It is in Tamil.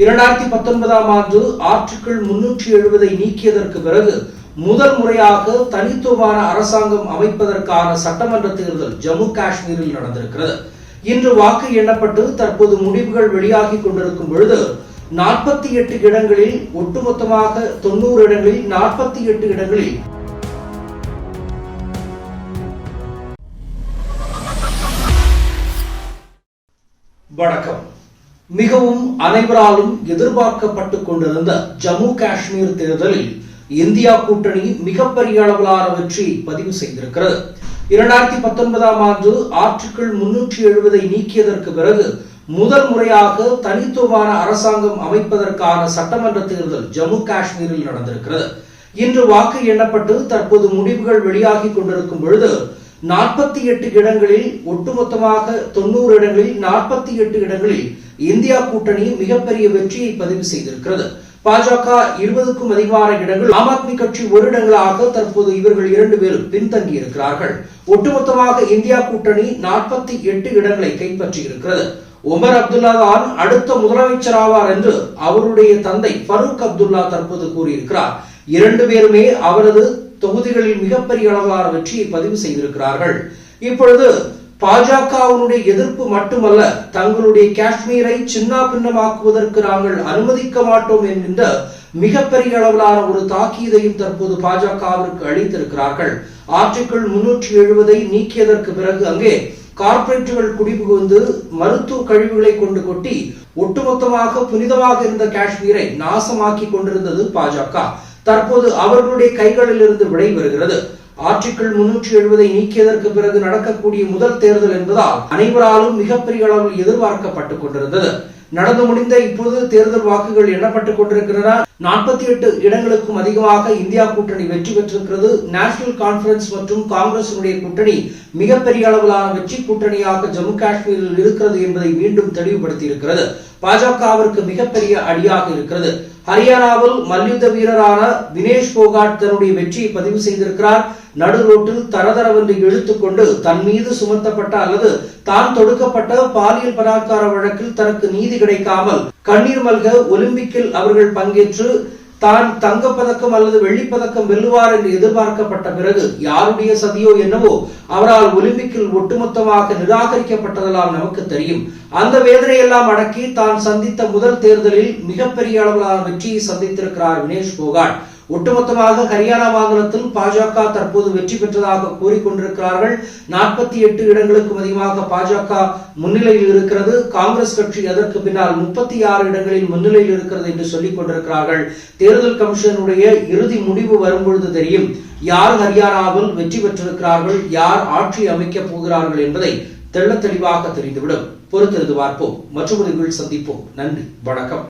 இரண்டாயிரத்தி பத்தொன்பதாம் ஆண்டு ஆர்டிகிள் முன்னூற்றி எழுபதை நீக்கியதற்கு பிறகு முதல் முறையாக தனித்துவமான அரசாங்கம் அமைப்பதற்கான சட்டமன்ற தேர்தல் ஜம்மு காஷ்மீரில் நடந்திருக்கிறது. இன்று வாக்கு எண்ணப்பட்டு தற்போது முடிவுகள் வெளியாகி கொண்டிருக்கும் பொழுது நாற்பத்தி எட்டு இடங்களில் ஒட்டுமொத்தமாக தொண்ணூறு இடங்களில் நாற்பத்தி எட்டு இடங்களில் வணக்கம். மிகவும் அனைவராலும் எதிர்பார்க்கப்பட்டு கொண்டிருந்த ஜம்மு காஷ்மீர் தேர்தலில் இந்தியா கூட்டணி மிகப்பெரிய அளவிலான வெற்றி பதிவு செய்திருக்கிறது. இரண்டாயிரத்தி பத்தொன்பதாம் ஆண்டு ஆர்டிகிள் முன்னூற்றி எழுபதை நீக்கியதற்கு பிறகு முதல் முறையாக தனித்துவமான அரசாங்கம் அமைப்பதற்கான சட்டமன்ற தேர்தல் ஜம்மு காஷ்மீரில் நடந்திருக்கிறது. இன்று வாக்கு எண்ணப்பட்டு தற்போது முடிவுகள் வெளியாகி கொண்டிருக்கும் பொழுது நாற்பத்தி எட்டு இடங்களில் ஒட்டுமொத்தமாக தொண்ணூறு இடங்களில் நாற்பத்தி எட்டு இடங்களில் இந்தியா கூட்டணி மிகப்பெரிய வெற்றியை பதிவு செய்திருக்கிறது. பாஜக இருபதுக்கும் அதிகமான இடங்கள் ஆம் ஆத்மி கட்சி ஒரு இடங்களாக தற்போது இவர்கள் இரண்டு பேரும் பின்தங்கி இருக்கிறார்கள். ஒட்டுமொத்தமாக இந்தியா கூட்டணி நாற்பத்தி எட்டு இடங்களை கைப்பற்றி இருக்கிறது உமர் அப்துல்லா தான் அடுத்த முதலமைச்சர் ஆவார் என்று அவருடைய தந்தை ஃபருக் அப்துல்லா தற்போது கூறியிருக்கிறார். இரண்டு பேருமே அவரது தொகுதிகளில் மிகப்பெரிய அளவிலான வெற்றியை பதிவு செய்திருக்கிறார்கள். இப்பொழுது பாஜகவினுடைய எதிர்ப்பு மட்டுமல்ல தங்களுடைய காஷ்மீரை சின்ன பின்னமாக்குவதற்கு நாங்கள் அனுமதிக்க மாட்டோம் என்கின்ற மிகப்பெரிய அளவிலான ஒரு தாக்கீதையும் தற்போது பாஜகவிற்கு அளித்திருக்கிறார்கள். ஆர்டிகிள் முன்னூற்றி எழுபதை நீக்கியதற்கு பிறகு அங்கே கார்ப்பரேட்டுகள் குடிபுகுந்து மருத்துவ கழிவுகளை கொண்டு கொட்டி ஒட்டுமொத்தமாக புனிதமாக இருந்த காஷ்மீரை நாசமாக்கி கொண்டிருந்தது பாஜக. தற்போது அவர்களுடைய கைகளில் இருந்து விடைபெறுகிறது. ஆர்டிகிள் முன்னூற்றி எழுபதை நீக்கியதற்கு பிறகு நடக்கக்கூடிய முதல் தேர்தல் என்பதால் அனைவராலும் மிகப்பெரிய அளவில் எதிர்பார்க்கப்பட்டுக் கொண்டிருந்தது. நடந்து முடிந்த இப்போது தேர்தல் வாக்குகள் எண்ணப்பட்டுக் கொண்டிருக்கின்றன. நாற்பத்தி எட்டு இடங்களுக்கும் அதிகமாக இந்தியா கூட்டணி வெற்றி பெற்றிருக்கிறது. நேஷனல் கான்பரன்ஸ் மற்றும் காங்கிரசினுடைய கூட்டணி மிகப்பெரிய அளவிலான வெற்றி கூட்டணியாக ஜம்மு காஷ்மீரில் இருக்கிறது என்பதை மீண்டும் தெளிவுபடுத்தி இருக்கிறது பாஜகவிற்கு மிகப்பெரிய அடியாக இருக்கிறது. ஹரியானாவில் மல்யுத்த வீரரான வினேஷ் போகாட் தன்னுடைய வெற்றியை பதிவு செய்திருக்கிறார். நடு ரோட்டில் தரதரவென்று இழுத்துக்கொண்டு தன் மீது சுமத்தப்பட்ட அல்லது தான் தொடுக்கப்பட்ட பாலியல் பலாத்கார வழக்கில் தனக்கு நீதி கிடைக்காமல் கண்ணீர் மல்க ஒலிம்பிக்கில் அவர்கள் பங்கேற்று தான் தங்கப்பதக்கம் அல்லது வெள்ளிப்பதக்கம் வெல்லுவார் என்று எதிர்பார்க்கப்பட்ட பிறகு யாருடைய சதியோ என்னவோ அவரால் ஒலிம்பிக்கில் ஒட்டுமொத்தமாக நிராகரிக்கப்பட்டதெல்லாம் நமக்கு தெரியும். அந்த வேதனையெல்லாம் அடக்கி தான் சந்தித்த முதல் தேர்தலில் மிகப்பெரிய அளவிலான வெற்றியை சந்தித்திருக்கிறார் வினேஷ் போகாட் ஒட்டுமொத்தமாக ஹரியானா மாநிலத்தில் பாஜக தற்போது வெற்றி பெற்றதாக கூறிக்கொண்டிருக்கிறார்கள். நாற்பத்தி எட்டு இடங்களுக்கும் அதிகமாக பாஜக முன்னிலையில் இருக்கிறது. காங்கிரஸ் கட்சி அதற்கு பின்னால் முப்பத்தி ஆறு இடங்களில் முன்னிலையில் இருக்கிறது என்று சொல்லிக் கொண்டிருக்கிறார்கள். தேர்தல் கமிஷனுடைய இறுதி முடிவு வரும்பொழுது தெரியும் யார் ஹரியானாவில் வெற்றி பெற்றிருக்கிறார்கள் யார் ஆட்சி அமைக்கப் போகிறார்கள் என்பதை தெள்ள தெளிவாக தெரிந்துவிடும். பொறுத்திருந்து பார்ப்போம். மற்றொரு சந்திப்போம். நன்றி. வணக்கம்.